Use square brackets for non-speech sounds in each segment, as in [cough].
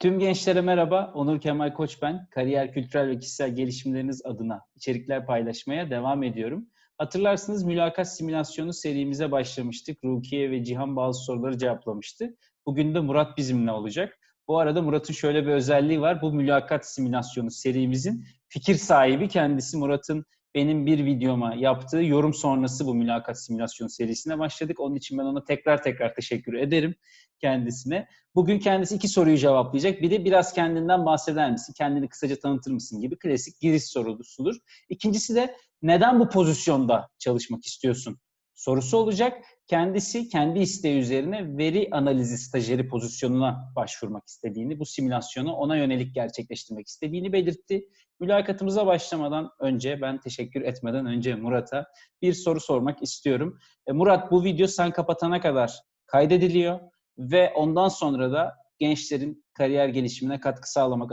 Tüm gençlere merhaba. Onur Kemal Koç ben. Kariyer, kültürel ve kişisel gelişimleriniz adına içerikler paylaşmaya devam ediyorum. Hatırlarsınız mülakat simülasyonu serimize başlamıştık. Rukiye ve Cihan bazı soruları cevaplamıştı. Bugün de Murat bizimle olacak. Bu arada Murat'ın şöyle bir özelliği var. Bu mülakat simülasyonu serimizin fikir sahibi kendisi. Murat'ın benim bir videoma yaptığı yorum sonrası bu mülakat simülasyonu serisine başladık. Onun için ben ona tekrar tekrar teşekkür ederim kendisine. Bugün kendisi iki soruyu cevaplayacak. Biri biraz kendinden bahseder misin? Kendini kısaca tanıtır mısın gibi klasik giriş sorusudur. İkincisi de neden bu pozisyonda çalışmak istiyorsun sorusu olacak. Kendisi kendi isteği üzerine veri analizi stajyeri pozisyonuna başvurmak istediğini, bu simülasyonu ona yönelik gerçekleştirmek istediğini belirtti. Mülakatımıza başlamadan önce, ben teşekkür etmeden önce Murat'a bir soru sormak istiyorum. E, Murat bu video sen kapatana kadar kaydediliyor ve ondan sonra da gençlerin kariyer gelişimine katkı sağlamak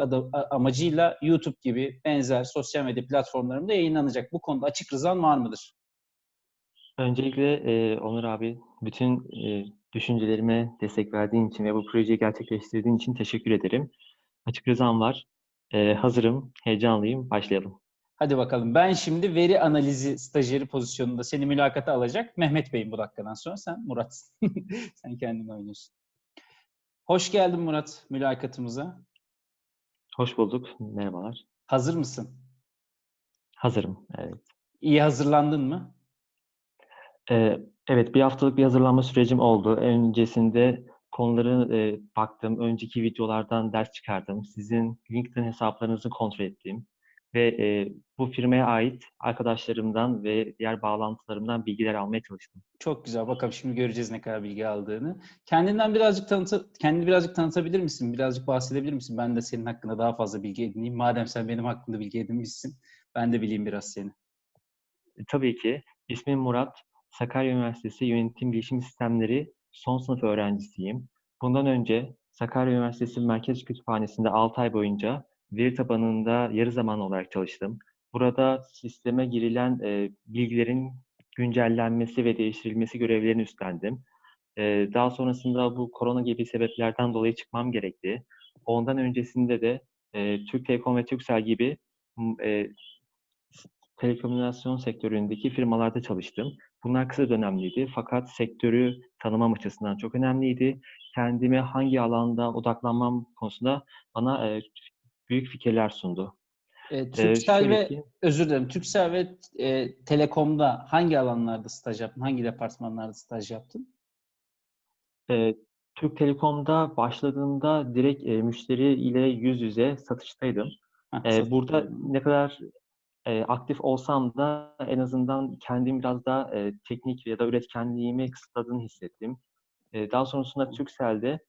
amacıyla YouTube gibi benzer sosyal medya platformlarında yayınlanacak. Bu konuda açık rızan var mıdır? Öncelikle e, Onur abi bütün e, düşüncelerime destek verdiğin için ve bu projeyi gerçekleştirdiğin için teşekkür ederim. Açık rızam var. E, hazırım, heyecanlıyım. Başlayalım. Hadi bakalım. Ben şimdi veri analizi stajyeri pozisyonunda seni mülakata alacak. Mehmet Bey'im bu dakikadan sonra. Sen Murat. [laughs] Sen kendin oynuyorsun. Hoş geldin Murat mülakatımıza. Hoş bulduk. Merhabalar. Hazır mısın? Hazırım. Evet. İyi hazırlandın mı? Ee, evet, bir haftalık bir hazırlanma sürecim oldu. Öncesinde konuları e, baktım, önceki videolardan ders çıkardım. Sizin LinkedIn hesaplarınızı kontrol ettim ve e, bu firmaya ait arkadaşlarımdan ve diğer bağlantılarımdan bilgiler almaya çalıştım. Çok güzel. Bakalım şimdi göreceğiz ne kadar bilgi aldığını. Kendinden birazcık tanıtı, kendini birazcık tanıtabilir misin? Birazcık bahsedebilir misin? Ben de senin hakkında daha fazla bilgi edineyim. Madem sen benim hakkında bilgi edinmişsin, ben de bileyim biraz seni. E, tabii ki. İsmim Murat. Sakarya Üniversitesi Yönetim Bilişim Sistemleri son sınıf öğrencisiyim. Bundan önce Sakarya Üniversitesi Merkez Kütüphanesi'nde 6 ay boyunca veri tabanında yarı zamanlı olarak çalıştım. Burada sisteme girilen e, bilgilerin güncellenmesi ve değiştirilmesi görevlerini üstlendim. E, daha sonrasında bu korona gibi sebeplerden dolayı çıkmam gerekti. Ondan öncesinde de e, Türk Telekom ve Türksel gibi e, telekomünikasyon sektöründeki firmalarda çalıştım. Bunlar kısa dönemliydi fakat sektörü tanımam açısından çok önemliydi. Kendime hangi alanda odaklanmam konusunda bana e, büyük fikirler sundu. E, Türksel ee, ve ki, özür dilerim. Türksel ve e, Telekom'da hangi alanlarda staj yaptın? Hangi departmanlarda staj yaptın? E, Türk Telekom'da başladığımda direkt e, müşteri ile yüz yüze satıştaydım. Heh, e, burada ne kadar e, aktif olsam da en azından kendim biraz daha e, teknik ya da üretkenliğimi kısıtladığını hissettim. E, daha sonrasında Türkcell'de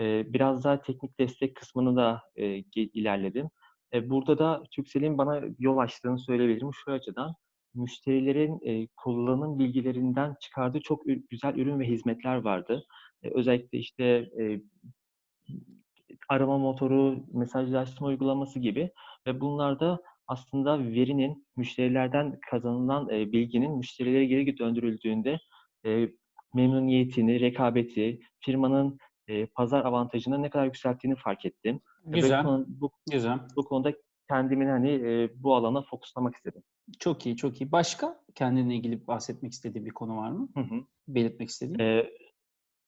e, biraz daha teknik destek kısmını da e, ilerledim. E, burada da Türkcell'in bana yol açtığını söyleyebilirim şu açıdan. Müşterilerin e, kullanım bilgilerinden çıkardığı çok güzel ürün ve hizmetler vardı. E, özellikle işte e, arama motoru, mesajlaşma uygulaması gibi ve bunlarda aslında verinin müşterilerden kazanılan e, bilginin müşterilere geri döndürüldüğünde e, memnuniyetini, rekabeti, firmanın e, pazar avantajını ne kadar yükselttiğini fark ettim. Güzel. Bu, bu, Güzel. Bu konuda kendimin hani e, bu alana fokuslamak istedim. Çok iyi, çok iyi. Başka kendine ilgili bahsetmek istediğin bir konu var mı? Hı hı. Belirtmek istediğin? E,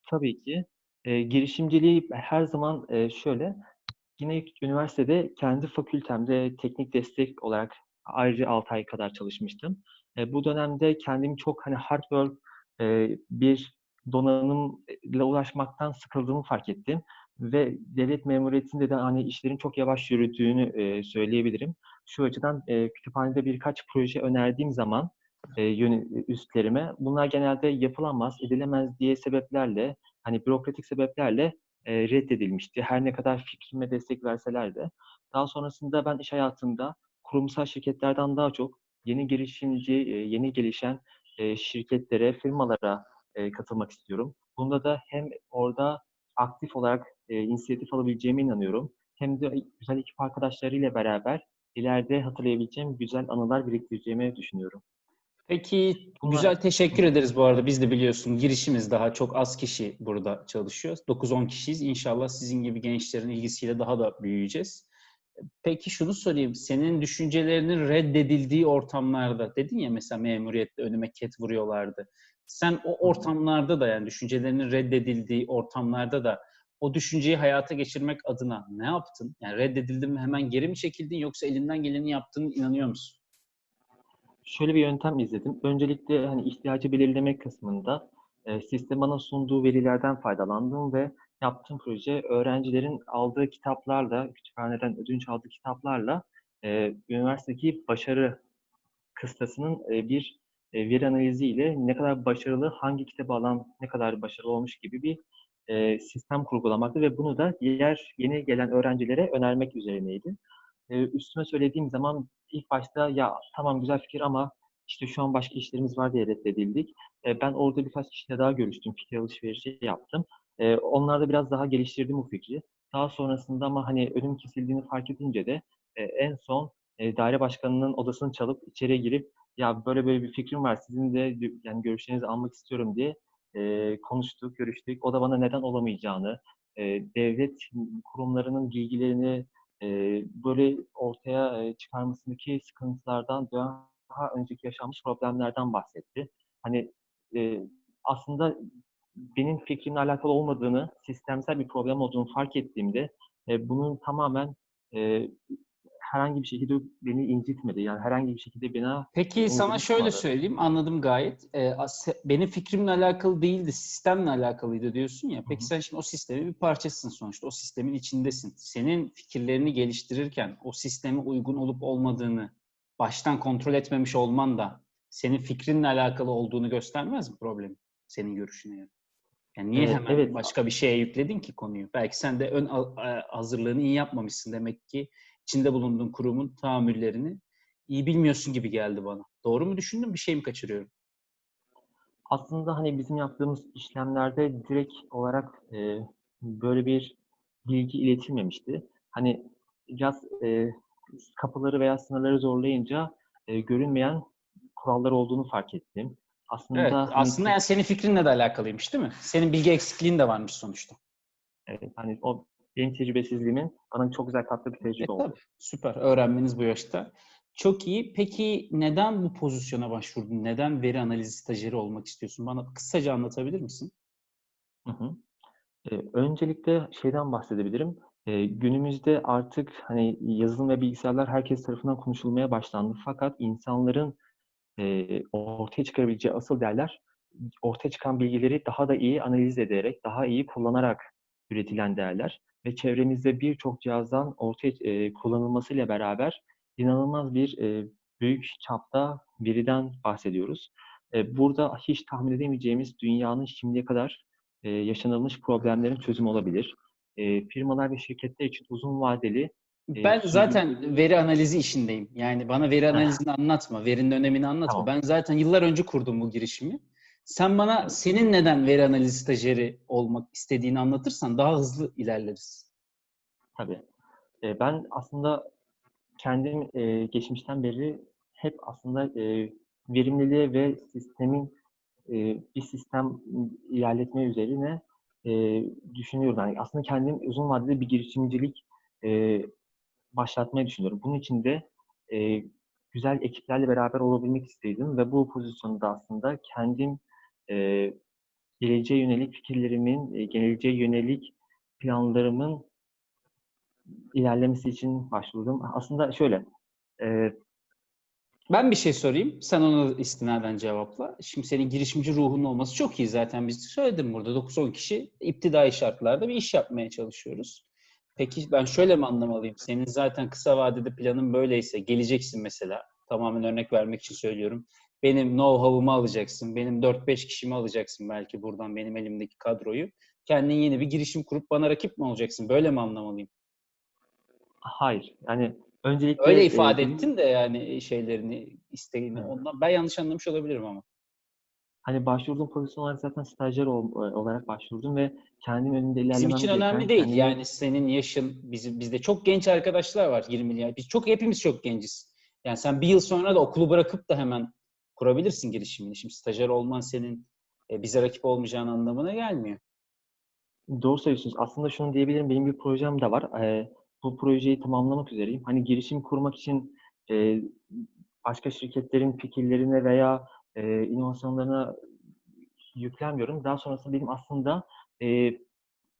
tabii ki. E, girişimciliği her zaman e, şöyle, yine üniversitede kendi fakültemde teknik destek olarak ayrıca 6 ay kadar çalışmıştım. E, bu dönemde kendimi çok hani hard work e, bir donanımla ulaşmaktan sıkıldığımı fark ettim ve devlet memuriyetinde de hani işlerin çok yavaş yürüdüğünü e, söyleyebilirim. Şu açıdan e, kütüphanede birkaç proje önerdiğim zaman e, üstlerime bunlar genelde yapılamaz, edilemez diye sebeplerle hani bürokratik sebeplerle e, reddedilmişti. Her ne kadar fikrime destek verseler de. Daha sonrasında ben iş hayatında kurumsal şirketlerden daha çok yeni girişimci, e, yeni gelişen e, şirketlere, firmalara e, katılmak istiyorum. Bunda da hem orada aktif olarak e, inisiyatif alabileceğime inanıyorum. Hem de güzel ekip arkadaşlarıyla beraber ileride hatırlayabileceğim güzel anılar biriktireceğimi düşünüyorum. Peki Bunlar- güzel teşekkür ederiz bu arada. Biz de biliyorsun girişimiz daha çok az kişi burada çalışıyor. 9-10 kişiyiz. İnşallah sizin gibi gençlerin ilgisiyle daha da büyüyeceğiz. Peki şunu sorayım. Senin düşüncelerinin reddedildiği ortamlarda dedin ya mesela memuriyette önüme ket vuruyorlardı. Sen o ortamlarda da yani düşüncelerinin reddedildiği ortamlarda da o düşünceyi hayata geçirmek adına ne yaptın? Yani reddedildin mi hemen geri mi çekildin yoksa elinden geleni yaptığını inanıyor musun? Şöyle bir yöntem izledim. Öncelikle hani ihtiyacı belirleme kısmında e, sistem bana sunduğu verilerden faydalandım ve yaptığım proje öğrencilerin aldığı kitaplarla, kütüphaneden ödünç aldığı kitaplarla e, üniversitedeki başarı kıstasının e, bir e, veri analiziyle ne kadar başarılı, hangi kitabı alan ne kadar başarılı olmuş gibi bir e, sistem kurgulamaktı ve bunu da diğer yeni gelen öğrencilere önermek üzerineydi. E, üstüne söylediğim zaman ilk başta ya tamam güzel fikir ama işte şu an başka işlerimiz var diye reddedildik. E, ben orada birkaç kişiyle daha görüştüm, fikir alışverişi yaptım. E, onlarda biraz daha geliştirdim bu fikri. Daha sonrasında ama hani önüm kesildiğini fark edince de e, en son e, daire başkanının odasını çalıp içeriye girip ya böyle böyle bir fikrim var sizin de yani görüşlerinizi almak istiyorum diye e, konuştuk, görüştük. O da bana neden olamayacağını, e, devlet kurumlarının bilgilerini böyle ortaya çıkarmasındaki sıkıntılardan daha önceki yaşanmış problemlerden bahsetti. Hani aslında benim fikrimle alakalı olmadığını, sistemsel bir problem olduğunu fark ettiğimde bunun tamamen herhangi bir şekilde beni incitmedi. Yani herhangi bir şekilde bana Peki sana şöyle söyleyeyim, anladım gayet. Ee, benim fikrimle alakalı değildi, sistemle alakalıydı diyorsun ya. Peki Hı hı. sen şimdi o sistemin bir parçasısın sonuçta, o sistemin içindesin. Senin fikirlerini geliştirirken o sisteme uygun olup olmadığını baştan kontrol etmemiş olman da senin fikrinle alakalı olduğunu göstermez mi problemi? Senin görüşüne göre. Yani niye Evet, hemen evet. başka bir şeye yükledin ki konuyu? Belki sen de ön hazırlığını iyi yapmamışsın demek ki içinde bulunduğun kurumun tahammüllerini iyi bilmiyorsun gibi geldi bana. Doğru mu düşündüm? Bir şey mi kaçırıyorum? aslında hani bizim yaptığımız işlemlerde direkt olarak e, böyle bir bilgi iletilmemişti. Hani biraz e, kapıları veya sınırları zorlayınca e, görünmeyen kurallar olduğunu fark ettim. Aslında Evet. hani Aslında yani senin fikrinle de alakalıymış değil mi? Senin bilgi eksikliğin de varmış sonuçta. Evet, hani o benim tecrübesizliğimin bana çok güzel kattığı bir E, tecrübe oldu. tabii. Süper. Öğrenmeniz bu yaşta. Çok iyi. Peki neden bu pozisyona başvurdun? Neden veri analizi stajyeri olmak istiyorsun? Bana kısaca anlatabilir misin? Hı hı. Ee, öncelikle şeyden bahsedebilirim. Ee, günümüzde artık hani yazılım ve bilgisayarlar herkes tarafından konuşulmaya başlandı. Fakat insanların e, ortaya çıkarabileceği asıl değerler ortaya çıkan bilgileri daha da iyi analiz ederek, daha iyi kullanarak üretilen değerler ve çevremizde birçok cihazdan ortaya e, kullanılmasıyla beraber inanılmaz bir e, büyük çapta veriden bahsediyoruz. E, burada hiç tahmin edemeyeceğimiz dünyanın şimdiye kadar e, yaşanılmış problemlerin çözümü olabilir. E, firmalar ve şirketler için uzun vadeli Ben zaten veri analizi işindeyim. Yani bana veri analizini anlatma, verinin önemini anlatma. Tamam. Ben zaten yıllar önce kurdum bu girişimi. Sen bana senin neden veri analizi stajyeri olmak istediğini anlatırsan daha hızlı ilerleriz. Tabii. E, ben aslında kendim e, geçmişten beri hep aslında e, verimliliğe ve sistemin e, bir sistem ilerletme üzerine e, düşünüyorum. Yani aslında kendim uzun vadede bir girişimcilik e, başlatmayı düşünüyorum. Bunun için de e, güzel ekiplerle beraber olabilmek istedim ve bu pozisyonda aslında kendim e, geleceğe yönelik fikirlerimin, e, geleceğe yönelik planlarımın ilerlemesi için başvurdum. Aslında şöyle, e, Ben bir şey sorayım. Sen onu istinaden cevapla. Şimdi senin girişimci ruhunun olması çok iyi zaten. Biz söyledim burada 9-10 kişi iptidai şartlarda bir iş yapmaya çalışıyoruz. Peki ben şöyle mi anlamalıyım? Senin zaten kısa vadede planın böyleyse geleceksin mesela. Tamamen örnek vermek için söylüyorum. Benim know-how'umu alacaksın. Benim 4-5 kişimi alacaksın belki buradan benim elimdeki kadroyu. Kendin yeni bir girişim kurup bana rakip mi olacaksın? Böyle mi anlamalıyım? hayır. Yani öncelikle Öyle e, ifade benim- ettin de yani şeylerini, isteğini. Evet. Ondan ben yanlış anlamış olabilirim ama. Hani başvurduğum pozisyon olarak zaten stajyer ol- olarak başvurdum ve kendim önünde ilerlemem Bizim için gereken, önemli değil. kendimi- Yani senin yaşın, bizim bizde çok genç arkadaşlar var 20 milyar. Biz çok hepimiz çok genciz. Yani sen bir yıl sonra da okulu bırakıp da hemen kurabilirsin girişimini. Şimdi stajyer olman senin e, bize rakip olmayacağın anlamına gelmiyor. Doğru söylüyorsunuz. Aslında şunu diyebilirim. Benim bir projem de var. Ee, bu projeyi tamamlamak üzereyim. Hani girişim kurmak için e, başka şirketlerin fikirlerine veya e, inovasyonlarına yüklenmiyorum. Daha sonrasında benim aslında e,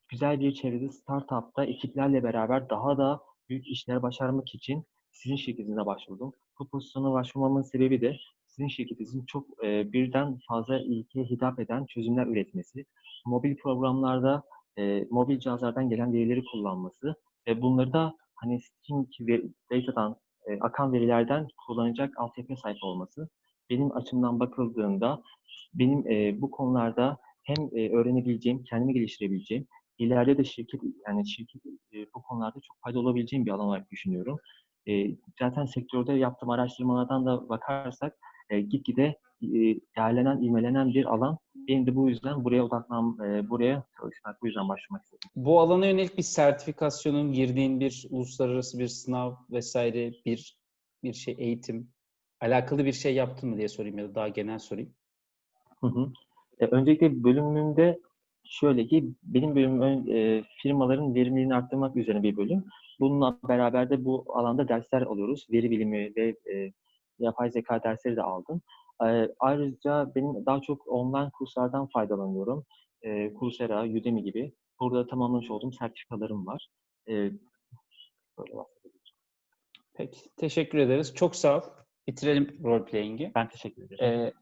güzel bir çevrede startupta ekiplerle beraber daha da büyük işler başarmak için sizin şirketinize başvurdum. Bu pozisyona başvurmamın sebebi de sizin şirketinizin çok e, birden fazla ilgiye hitap eden çözümler üretmesi, mobil programlarda e, mobil cihazlardan gelen verileri kullanması ve bunları da hani string ve datadan e, akan verilerden kullanacak altyapıya sahip olması. Benim açımdan bakıldığında benim e, bu konularda hem e, öğrenebileceğim, kendimi geliştirebileceğim, ileride de şirket yani şirket e, bu konularda çok fayda olabileceğim bir alan olarak düşünüyorum. E, zaten sektörde yaptığım araştırmalardan da bakarsak e, gitgide e, değerlenen, ivmelenen bir alan. Benim de bu yüzden buraya odaklan, e, buraya çalışmak, bu yüzden başlamak istedim. Bu alana yönelik bir sertifikasyonun girdiğin bir uluslararası bir sınav vesaire bir bir şey eğitim alakalı bir şey yaptın mı diye sorayım ya da daha genel sorayım. Hı hı. E, öncelikle bölümümde şöyle ki benim bölümüm e, firmaların verimliliğini arttırmak üzerine bir bölüm. Bununla beraber de bu alanda dersler alıyoruz. Veri bilimi ve e, yapay zeka dersleri de aldım. E, ayrıca benim daha çok online kurslardan faydalanıyorum. E, Coursera, Udemy gibi. Burada tamamlamış olduğum sertifikalarım var. E, böyle bahsedebilirim. Peki. Teşekkür ederiz. Çok sağ ol. Bitirelim role playing'i. Ben teşekkür ederim. Ee,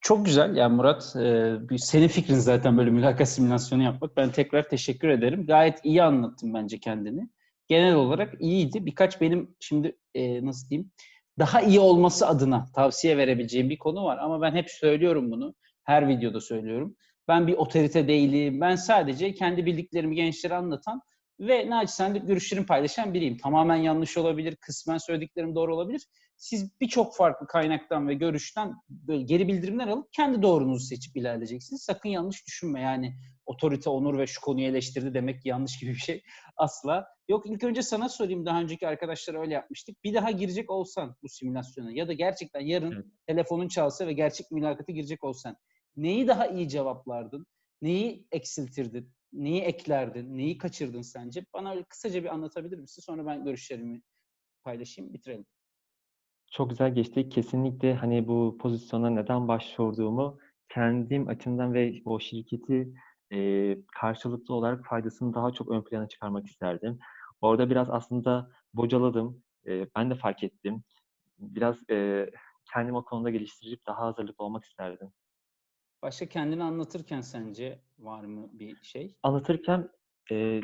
çok güzel. Yani Murat, e, senin fikrin zaten böyle mülakat simülasyonu yapmak. Ben tekrar teşekkür ederim. Gayet iyi anlattın bence kendini. Genel olarak iyiydi. Birkaç benim şimdi e, nasıl diyeyim daha iyi olması adına tavsiye verebileceğim bir konu var. Ama ben hep söylüyorum bunu. Her videoda söylüyorum. Ben bir otorite değilim. Ben sadece kendi bildiklerimi gençlere anlatan ve naçizane görüşlerimi paylaşan biriyim. Tamamen yanlış olabilir, kısmen söylediklerim doğru olabilir. Siz birçok farklı kaynaktan ve görüşten böyle geri bildirimler alıp kendi doğrunuzu seçip ilerleyeceksiniz. Sakın yanlış düşünme yani otorite, onur ve şu konuyu eleştirdi demek yanlış gibi bir şey [laughs] asla. Yok ilk önce sana sorayım daha önceki arkadaşlar öyle yapmıştık. Bir daha girecek olsan bu simülasyona ya da gerçekten yarın evet. telefonun çalsa ve gerçek mülakata girecek olsan neyi daha iyi cevaplardın? Neyi eksiltirdin? Neyi eklerdin? Neyi kaçırdın sence? Bana öyle kısaca bir anlatabilir misin? Sonra ben görüşlerimi paylaşayım, bitirelim. Çok güzel geçti. Kesinlikle hani bu pozisyona neden başvurduğumu kendim açımdan ve o şirketi e, karşılıklı olarak faydasını daha çok ön plana çıkarmak isterdim. Orada biraz aslında bocaladım. E, ben de fark ettim. Biraz e, kendimi o konuda geliştirip daha hazırlıklı olmak isterdim. Başka kendini anlatırken sence var mı bir şey? Anlatırken e,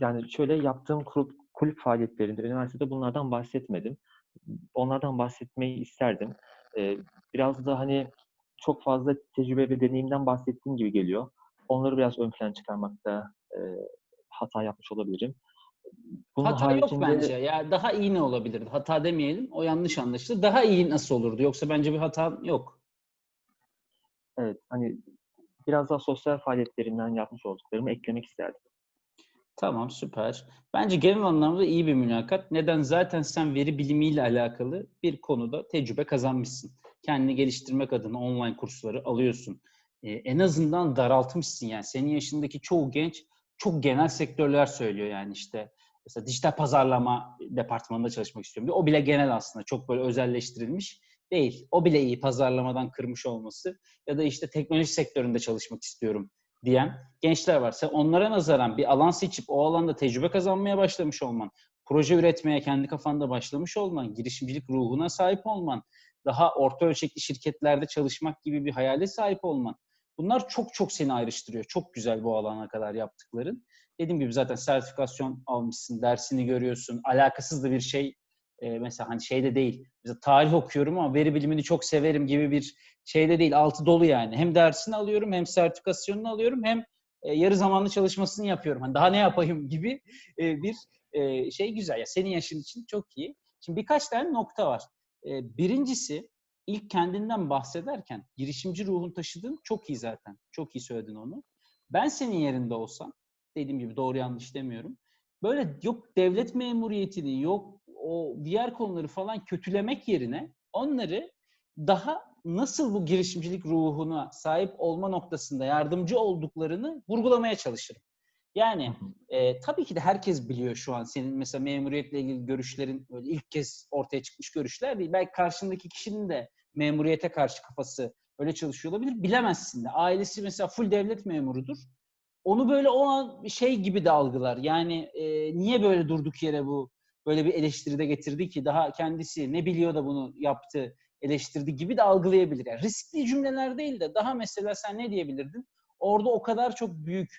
yani şöyle yaptığım kulüp, kulüp faaliyetlerinde üniversitede bunlardan bahsetmedim. Onlardan bahsetmeyi isterdim. E, biraz da hani çok fazla tecrübe ve deneyimden bahsettiğim gibi geliyor. Onları biraz ön plan çıkarmakta e, hata yapmış olabilirim. Bunun hata haricinde... yok bence. Ya daha iyi ne olabilirdi? Hata demeyelim. O yanlış anlaşıldı. Daha iyi nasıl olurdu? Yoksa bence bir hata yok. Evet. Hani biraz daha sosyal faaliyetlerimden yapmış olduklarımı eklemek isterdim. Tamam süper. Bence genel anlamda iyi bir mülakat. Neden? Zaten sen veri bilimiyle alakalı bir konuda tecrübe kazanmışsın. Kendini geliştirmek adına online kursları alıyorsun. Ee, en azından daraltmışsın yani. Senin yaşındaki çoğu genç çok genel sektörler söylüyor yani işte. Mesela dijital pazarlama departmanında çalışmak istiyorum diyor. O bile genel aslında. Çok böyle özelleştirilmiş değil. O bile iyi pazarlamadan kırmış olması. Ya da işte teknoloji sektöründe çalışmak istiyorum diyen gençler varsa onlara nazaran bir alan seçip o alanda tecrübe kazanmaya başlamış olman, proje üretmeye kendi kafanda başlamış olman, girişimcilik ruhuna sahip olman, daha orta ölçekli şirketlerde çalışmak gibi bir hayale sahip olman. Bunlar çok çok seni ayrıştırıyor. Çok güzel bu alana kadar yaptıkların. Dediğim gibi zaten sertifikasyon almışsın, dersini görüyorsun. Alakasız da bir şey e, mesela hani şeyde değil. Mesela tarih okuyorum ama veri bilimini çok severim gibi bir şeyde değil. Altı dolu yani. Hem dersini alıyorum hem sertifikasyonunu alıyorum hem e, yarı zamanlı çalışmasını yapıyorum. Hani daha ne yapayım [laughs] gibi e, bir e, şey güzel. Ya senin yaşın için çok iyi. Şimdi birkaç tane nokta var. E, birincisi ilk kendinden bahsederken girişimci ruhun taşıdığın çok iyi zaten. Çok iyi söyledin onu. Ben senin yerinde olsam dediğim gibi doğru yanlış demiyorum. Böyle yok devlet memuriyetini, yok o diğer konuları falan kötülemek yerine onları daha nasıl bu girişimcilik ruhuna sahip olma noktasında yardımcı olduklarını vurgulamaya çalışırım. Yani e, tabii ki de herkes biliyor şu an senin mesela memuriyetle ilgili görüşlerin böyle ilk kez ortaya çıkmış görüşler değil. Belki karşındaki kişinin de memuriyete karşı kafası öyle çalışıyor olabilir. Bilemezsin de. Ailesi mesela full devlet memurudur. Onu böyle o an şey gibi de algılar. Yani e, niye böyle durduk yere bu böyle bir eleştiride getirdi ki daha kendisi ne biliyor da bunu yaptı eleştirdi gibi de algılayabilir. Yani riskli cümleler değil de daha mesela sen ne diyebilirdin? Orada o kadar çok büyük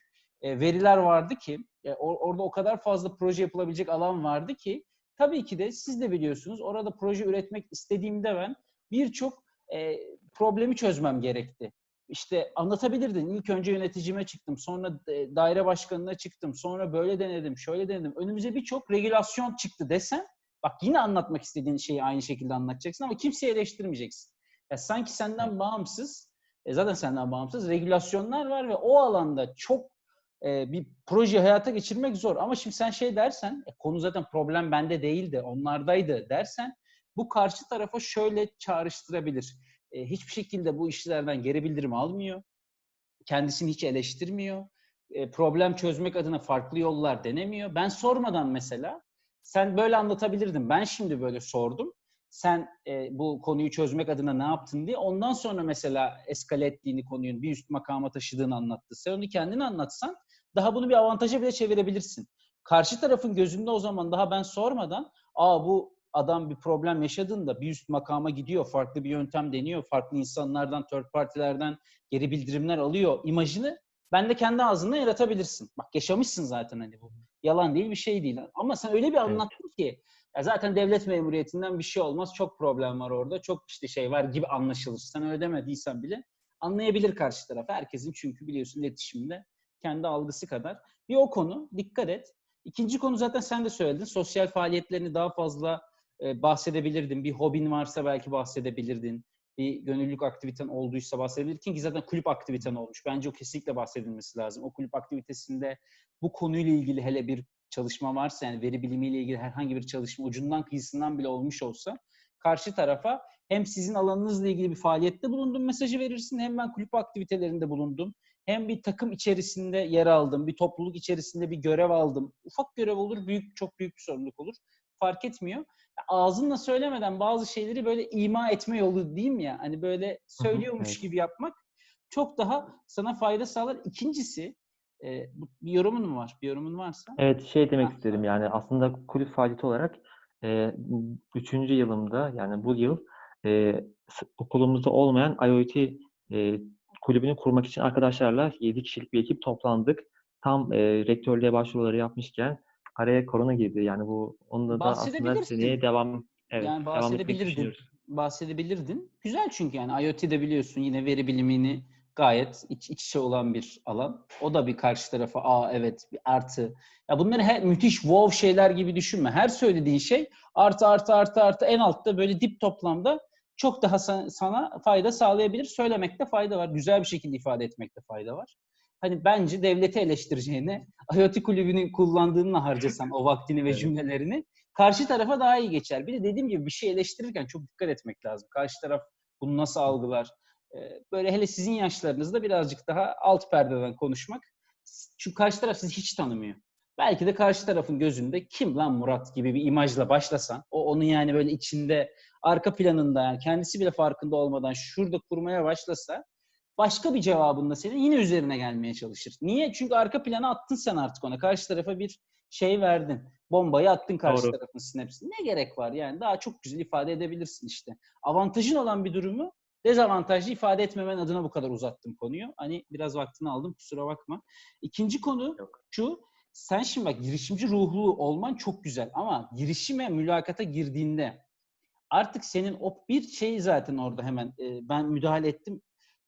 e, veriler vardı ki e, or, orada o kadar fazla proje yapılabilecek alan vardı ki tabii ki de siz de biliyorsunuz orada proje üretmek istediğimde ben birçok e, problemi çözmem gerekti. İşte anlatabilirdin. İlk önce yöneticime çıktım. Sonra daire başkanına çıktım. Sonra böyle denedim, şöyle denedim. Önümüze birçok regülasyon çıktı desen bak yine anlatmak istediğin şeyi aynı şekilde anlatacaksın ama kimseyi eleştirmeyeceksin. Ya sanki senden bağımsız, e zaten senden bağımsız regülasyonlar var ve o alanda çok e, bir proje hayata geçirmek zor. Ama şimdi sen şey dersen, e, konu zaten problem bende değildi, onlardaydı dersen bu karşı tarafa şöyle çağrıştırabilir. E, hiçbir şekilde bu işlerden geri bildirim almıyor. Kendisini hiç eleştirmiyor. E, problem çözmek adına farklı yollar denemiyor. Ben sormadan mesela sen böyle anlatabilirdin. Ben şimdi böyle sordum. Sen e, bu konuyu çözmek adına ne yaptın diye. Ondan sonra mesela eskale ettiğini konuyun bir üst makama taşıdığını anlattı. Sen onu kendin anlatsan daha bunu bir avantaja bile çevirebilirsin. Karşı tarafın gözünde o zaman daha ben sormadan aa bu adam bir problem yaşadığında bir üst makama gidiyor, farklı bir yöntem deniyor, farklı insanlardan, third partilerden geri bildirimler alıyor imajını ben de kendi ağzından yaratabilirsin. Bak yaşamışsın zaten hani bu. Yalan değil bir şey değil. Ama sen öyle bir anlattın ki ya zaten devlet memuriyetinden bir şey olmaz. Çok problem var orada. Çok işte şey var gibi anlaşılır. Sen öyle demediysen bile anlayabilir karşı taraf. Herkesin çünkü biliyorsun iletişimde kendi algısı kadar. Bir o konu dikkat et. İkinci konu zaten sen de söyledin. Sosyal faaliyetlerini daha fazla e, bahsedebilirdin. Bir hobin varsa belki bahsedebilirdin. Bir gönüllülük aktiviten olduysa bahsedebilirdin ki zaten kulüp aktiviten olmuş. Bence o kesinlikle bahsedilmesi lazım. O kulüp aktivitesinde bu konuyla ilgili hele bir çalışma varsa yani veri bilimiyle ilgili herhangi bir çalışma ucundan kıyısından bile olmuş olsa karşı tarafa hem sizin alanınızla ilgili bir faaliyette bulundum mesajı verirsin hem ben kulüp aktivitelerinde bulundum hem bir takım içerisinde yer aldım, bir topluluk içerisinde bir görev aldım. Ufak görev olur, büyük çok büyük bir sorumluluk olur. Fark etmiyor. Ağzınla söylemeden bazı şeyleri böyle ima etme yolu diyeyim ya. Hani böyle söylüyormuş evet. gibi yapmak çok daha sana fayda sağlar. İkincisi e, bir yorumun mu var? Bir yorumun varsa? Evet şey demek ha. istedim yani aslında kulüp faaliyeti olarak e, üçüncü yılımda yani bu yıl e, okulumuzda olmayan IoT e, kulübünü kurmak için arkadaşlarla 7 kişilik bir ekip toplandık. Tam e, rektörlüğe başvuruları yapmışken araya korona girdi. Yani bu onunla da aslında seneye devam evet, yani bahsedebilirdin. bahsedebilirdin. Güzel çünkü yani IoT'de biliyorsun yine veri bilimini gayet iç, iç içe olan bir alan. O da bir karşı tarafa aa evet bir artı. Ya bunları her, müthiş wow şeyler gibi düşünme. Her söylediğin şey artı artı artı artı en altta böyle dip toplamda çok daha sana fayda sağlayabilir. Söylemekte fayda var. Güzel bir şekilde ifade etmekte fayda var. Hani bence devleti eleştireceğine IoT kulübünün kullandığını harcasan o vaktini ve cümlelerini karşı tarafa daha iyi geçer. Bir de dediğim gibi bir şey eleştirirken çok dikkat etmek lazım. Karşı taraf bunu nasıl algılar? Böyle hele sizin yaşlarınızda birazcık daha alt perdeden konuşmak. Çünkü karşı taraf sizi hiç tanımıyor. Belki de karşı tarafın gözünde kim lan Murat gibi bir imajla başlasan, o onu yani böyle içinde arka planında yani kendisi bile farkında olmadan şurada kurmaya başlasa başka bir cevabında senin yine üzerine gelmeye çalışır. Niye? Çünkü arka plana attın sen artık ona. Karşı tarafa bir şey verdin. Bombayı attın karşı Doğru. tarafın sinapsine. Ne gerek var yani? Daha çok güzel ifade edebilirsin işte. Avantajın olan bir durumu dezavantajlı ifade etmemen adına bu kadar uzattım konuyu. Hani biraz vaktini aldım kusura bakma. İkinci konu Yok. şu. Sen şimdi bak girişimci ruhlu olman çok güzel ama girişime mülakata girdiğinde artık senin o bir şey zaten orada hemen e, ben müdahale ettim.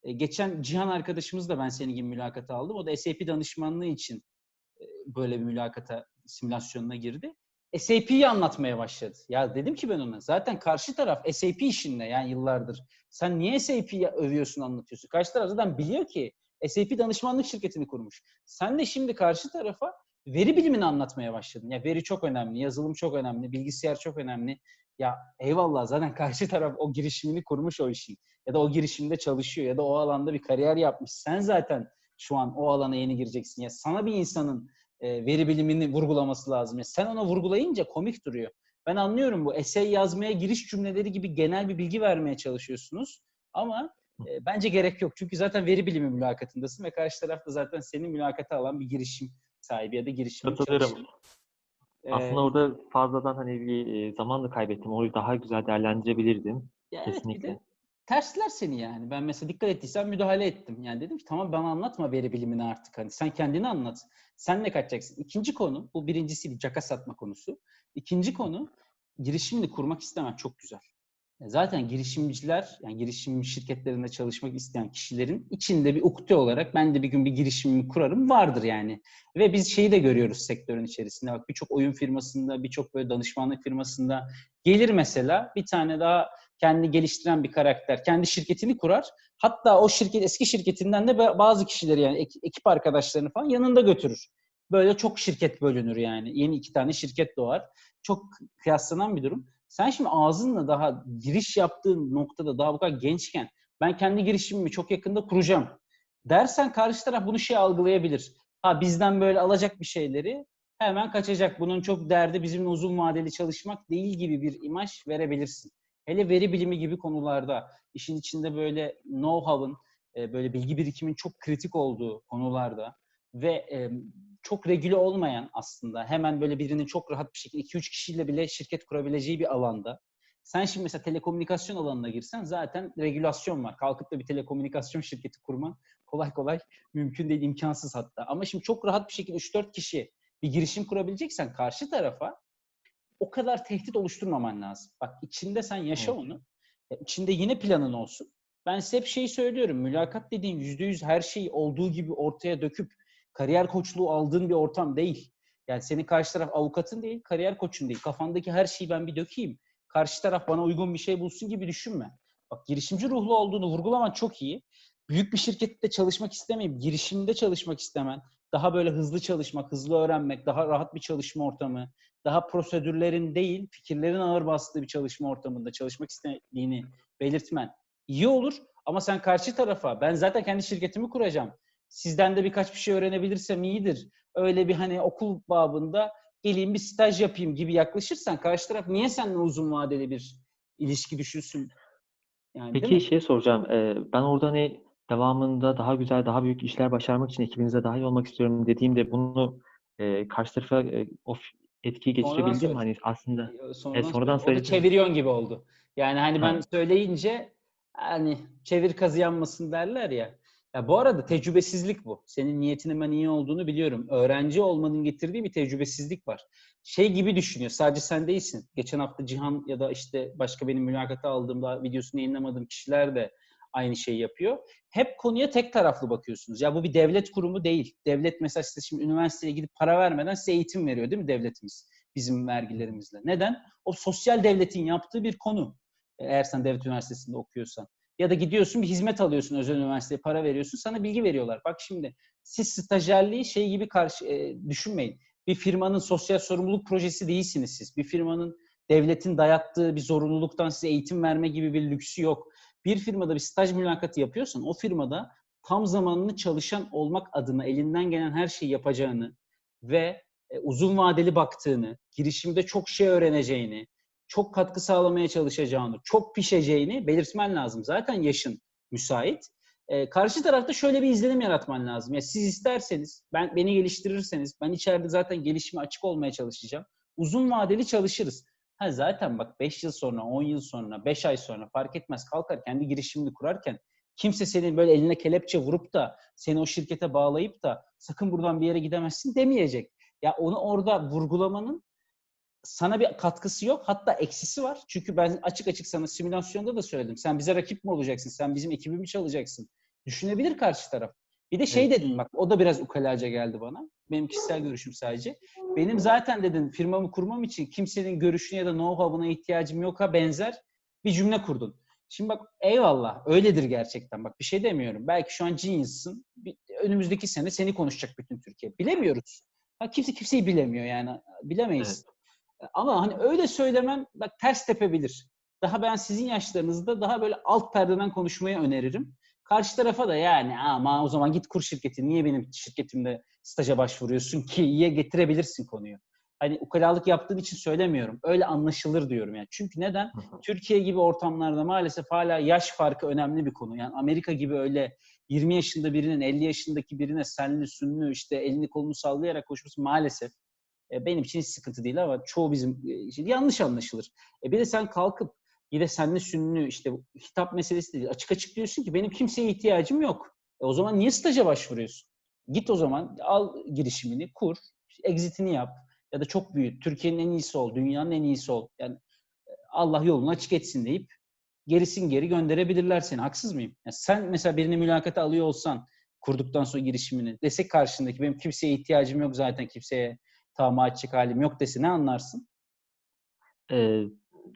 E, geçen Cihan arkadaşımız da ben senin gibi mülakata aldım. O da SAP danışmanlığı için e, böyle bir mülakata simülasyonuna girdi. SAP'yi anlatmaya başladı. Ya dedim ki ben ona zaten karşı taraf SAP işinde yani yıllardır. Sen niye SAP'yi övüyorsun anlatıyorsun? Karşı taraf zaten biliyor ki SAP danışmanlık şirketini kurmuş. Sen de şimdi karşı tarafa veri bilimini anlatmaya başladın. Ya veri çok önemli, yazılım çok önemli, bilgisayar çok önemli Ya eyvallah zaten karşı taraf o girişimini kurmuş o işin. Ya da o girişimde çalışıyor ya da o alanda bir kariyer yapmış. Sen zaten şu an o alana yeni gireceksin. Ya sana bir insanın e, veri bilimini vurgulaması lazım. Ya sen ona vurgulayınca komik duruyor. Ben anlıyorum bu essay yazmaya giriş cümleleri gibi genel bir bilgi vermeye çalışıyorsunuz. Ama e, bence gerek yok. Çünkü zaten veri bilimi mülakatındasın ve karşı tarafta zaten senin mülakata alan bir girişim sahibi ya da girişim Katılıyorum. Aslında orada fazladan hani bir zaman da kaybettim. Orayı daha güzel değerlendirebilirdim. Ya Kesinlikle. Evet, tersler seni yani. Ben mesela dikkat ettiysen müdahale ettim. Yani dedim ki tamam bana anlatma veri bilimini artık. Hani sen kendini anlat. Sen ne kaçacaksın? İkinci konu, bu birincisi bir caka satma konusu. İkinci konu, girişimini kurmak istemem çok güzel. E, Zaten girişimciler, yani girişim şirketlerinde çalışmak isteyen kişilerin içinde bir ukde olarak ben de bir gün bir girişimimi kurarım vardır yani. Ve biz şeyi de görüyoruz sektörün içerisinde. Bak birçok oyun firmasında, birçok böyle danışmanlık firmasında gelir mesela bir tane daha kendi geliştiren bir karakter, kendi şirketini kurar. Hatta o şirket eski şirketinden de bazı kişileri yani ekip arkadaşlarını falan yanında götürür. Böyle çok şirket bölünür yani. Yeni iki tane şirket doğar. Çok kıyaslanan bir durum. Sen şimdi ağzınla daha giriş yaptığın noktada daha bu kadar gençken ben kendi girişimimi çok yakında kuracağım dersen karşı taraf bunu şey algılayabilir. Ha bizden böyle alacak bir şeyleri hemen kaçacak. Bunun çok derdi bizimle uzun vadeli çalışmak değil gibi bir imaj verebilirsin. Hele veri bilimi gibi konularda işin içinde böyle know-how'ın, böyle bilgi birikimin çok kritik olduğu konularda ve çok regüle olmayan aslında hemen böyle birinin çok rahat bir şekilde 2-3 kişiyle bile şirket kurabileceği bir alanda. Sen şimdi mesela telekomünikasyon alanına girsen zaten regülasyon var. Kalkıp da bir telekomünikasyon şirketi kurman kolay kolay mümkün değil, imkansız hatta. Ama şimdi çok rahat bir şekilde 3-4 kişi bir girişim kurabileceksen karşı tarafa o kadar tehdit oluşturmaman lazım. Bak içinde sen yaşa Evet. onu. İçinde yine planın olsun. Ben size hep şeyi söylüyorum. Mülakat dediğin %100 her şeyi olduğu gibi ortaya döküp kariyer koçluğu aldığın bir ortam değil. Yani senin karşı taraf avukatın değil, kariyer koçun değil. Kafandaki her şeyi ben bir dökeyim. Karşı taraf bana uygun bir şey bulsun gibi düşünme. Bak girişimci ruhlu olduğunu vurgulaman çok iyi. Büyük bir şirkette çalışmak istemeyip girişimde çalışmak istemen, daha böyle hızlı çalışmak, hızlı öğrenmek, daha rahat bir çalışma ortamı, daha prosedürlerin değil, fikirlerin ağır bastığı bir çalışma ortamında çalışmak istediğini belirtmen iyi olur. Ama sen karşı tarafa, ben zaten kendi şirketimi kuracağım. Sizden de birkaç bir şey öğrenebilirsem iyidir. Öyle bir hani okul babında geleyim bir staj yapayım gibi yaklaşırsan karşı taraf niye seninle uzun vadeli bir ilişki düşünsün? Yani? Peki şey soracağım. Ee, ben orada hani devamında daha güzel, daha büyük işler başarmak için ekibinize dahil olmak istiyorum dediğimde bunu e, karşı tarafa e, o f- etkiyi geçirebildim mi? Hani aslında Sonradan, Evet, sonradan söyledim. Çeviriyorsun gibi oldu. Yani hani ben Ha. söyleyince hani çevir kazı yanmasın derler ya. Ya bu arada tecrübesizlik bu. Senin niyetinin ben iyi olduğunu biliyorum. Öğrenci olmanın getirdiği bir tecrübesizlik var. Şey gibi düşünüyor. Sadece sen değilsin. Geçen hafta Cihan ya da işte başka benim mülakata aldığımda videosunu yayınlamadığım kişiler de aynı şeyi yapıyor. Hep konuya tek taraflı bakıyorsunuz. Ya bu bir devlet kurumu değil. Devlet mesela size şimdi üniversiteye gidip para vermeden size eğitim veriyor değil mi devletimiz? Bizim vergilerimizle. Neden? O sosyal devletin yaptığı bir konu. Eğer sen devlet üniversitesinde okuyorsan. Ya da gidiyorsun bir hizmet alıyorsun özel üniversiteye para veriyorsun sana bilgi veriyorlar. Bak şimdi siz stajyerliği şey gibi karşı e, düşünmeyin. Bir firmanın sosyal sorumluluk projesi değilsiniz siz. Bir firmanın devletin dayattığı bir zorunluluktan size eğitim verme gibi bir lüksü yok. Bir firmada bir staj mülakatı yapıyorsan o firmada tam zamanlı çalışan olmak adına elinden gelen her şeyi yapacağını ve e, uzun vadeli baktığını, girişimde çok şey öğreneceğini, çok katkı sağlamaya çalışacağını, çok pişeceğini belirtmen lazım. Zaten yaşın müsait. Ee, karşı tarafta şöyle bir izlenim yaratman lazım. Ya siz isterseniz, ben beni geliştirirseniz, ben içeride zaten gelişime açık olmaya çalışacağım. Uzun vadeli çalışırız. Ha zaten bak 5 yıl sonra, 10 yıl sonra, 5 ay sonra fark etmez kalkar kendi girişimini kurarken kimse senin böyle eline kelepçe vurup da seni o şirkete bağlayıp da sakın buradan bir yere gidemezsin demeyecek. Ya onu orada vurgulamanın sana bir katkısı yok. Hatta eksisi var. Çünkü ben açık açık sana simülasyonda da söyledim. Sen bize rakip mi olacaksın? Sen bizim ekibimi çalacaksın. Düşünebilir karşı taraf. Bir de şey Evet. dedin bak o da biraz ukalaca geldi bana. Benim kişisel görüşüm sadece. Benim zaten dedin firmamı kurmam için kimsenin görüşüne ya da know-how'una ihtiyacım yok'a benzer bir cümle kurdun. Şimdi bak eyvallah öyledir gerçekten. Bak bir şey demiyorum. Belki şu an genius'sın. Bir- Önümüzdeki sene seni konuşacak bütün Türkiye. Bilemiyoruz. Ha, kimse kimseyi bilemiyor yani. Bilemeyiz. Ama hani öyle söylemem bak ters tepebilir. Daha ben sizin yaşlarınızda daha böyle alt perdeden konuşmayı öneririm. Karşı tarafa da yani ama o zaman git kur şirketi. Niye benim şirketimde staja başvuruyorsun ki? İyiye getirebilirsin konuyu. Hani ukalalık yaptığın için söylemiyorum. Öyle anlaşılır diyorum yani. Çünkü neden? Türkiye gibi ortamlarda maalesef hala yaş farkı önemli bir konu. Yani Amerika gibi öyle 20 yaşında birinin 50 yaşındaki birine senli sünlü işte elini kolunu sallayarak koşması maalesef e, benim için hiç sıkıntı değil ama çoğu bizim e, için yanlış anlaşılır. E bir de sen kalkıp bir de senli sünlü işte hitap meselesi değil. Açık açık diyorsun ki benim kimseye ihtiyacım yok. E o zaman niye staja başvuruyorsun? Git o zaman al girişimini kur, exit'ini yap ya da çok büyüt. Türkiye'nin en iyisi ol, dünyanın en iyisi ol. Yani e, Allah yolunu açık etsin deyip gerisin geri gönderebilirler seni. Haksız mıyım? Yani sen mesela birini mülakata alıyor olsan kurduktan sonra girişimini desek karşındaki benim kimseye ihtiyacım yok zaten kimseye tamam edecek halim yok dese ne anlarsın? Ee,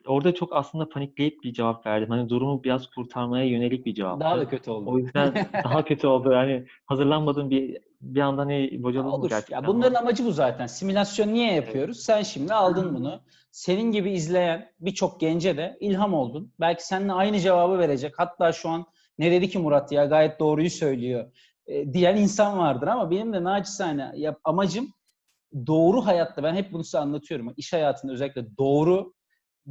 orada çok aslında panikleyip bir cevap verdim. Hani durumu biraz kurtarmaya yönelik bir cevaptı. Daha da kötü oldu. O yüzden [laughs] daha kötü oldu. Yani hazırlanmadığım bir bir anda hani bocaladım Olur. gerçekten. Ya bunların amacı bu zaten. Simülasyon niye yapıyoruz? Sen şimdi aldın [laughs] bunu. Senin gibi izleyen birçok gence de ilham oldun. Belki seninle aynı cevabı verecek. Hatta şu an ne dedi ki Murat ya gayet doğruyu söylüyor e, diyen insan vardır ama benim de naçizane amacım doğru hayatta ben hep bunu size anlatıyorum. İş hayatında özellikle doğru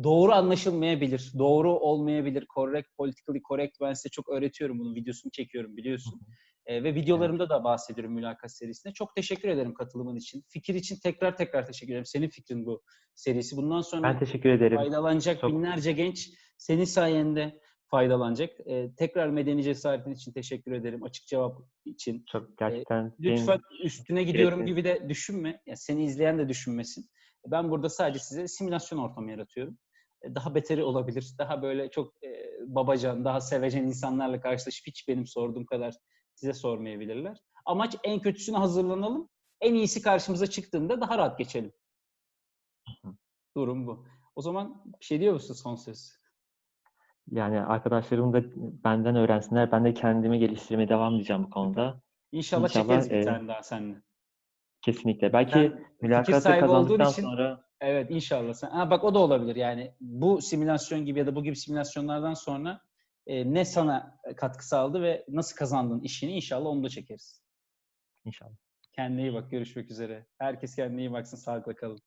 doğru anlaşılmayabilir. Doğru olmayabilir. Correct, politically correct. Ben size çok öğretiyorum bunu. Videosunu çekiyorum biliyorsun. E, ve videolarımda da bahsediyorum mülakat serisinde. Çok teşekkür ederim katılımın için. Fikir için tekrar tekrar teşekkür ederim. Senin fikrin bu serisi. Bundan sonra Ben teşekkür ederim. faydalanacak Çok- binlerce genç senin sayende faydalanacak. E, tekrar medeni cesaretin için teşekkür ederim. Açık cevap için. Çok gerçekten benim- Lütfen üstüne gidiyorum gibi de düşünme. Ya seni izleyen de düşünmesin. Ben burada sadece size simülasyon ortamı yaratıyorum. E, Daha beteri olabilir. Daha böyle çok e, babacan, daha sevecen insanlarla karşılaşıp hiç benim sorduğum kadar size sormayabilirler. Amaç en kötüsüne hazırlanalım. En iyisi karşımıza çıktığında daha rahat geçelim. Durum bu. O zaman bir şey diyor musun son söz? Yani arkadaşlarım da benden öğrensinler. Ben de kendimi geliştirmeye devam edeceğim bu konuda. İnşallah, İnşallah, çekeriz bir e, tane daha seninle. Kesinlikle. Belki fikir mülakatı kazandıktan için sonra Evet inşallah. Sen, ha, bak o da olabilir yani. Bu simülasyon gibi ya da bu gibi simülasyonlardan sonra e, ne sana katkı sağladı ve nasıl kazandın işini inşallah onu da çekeriz. inşallah. Kendine iyi bak. Görüşmek üzere. Herkes kendine iyi baksın. Sağlıkla kalın.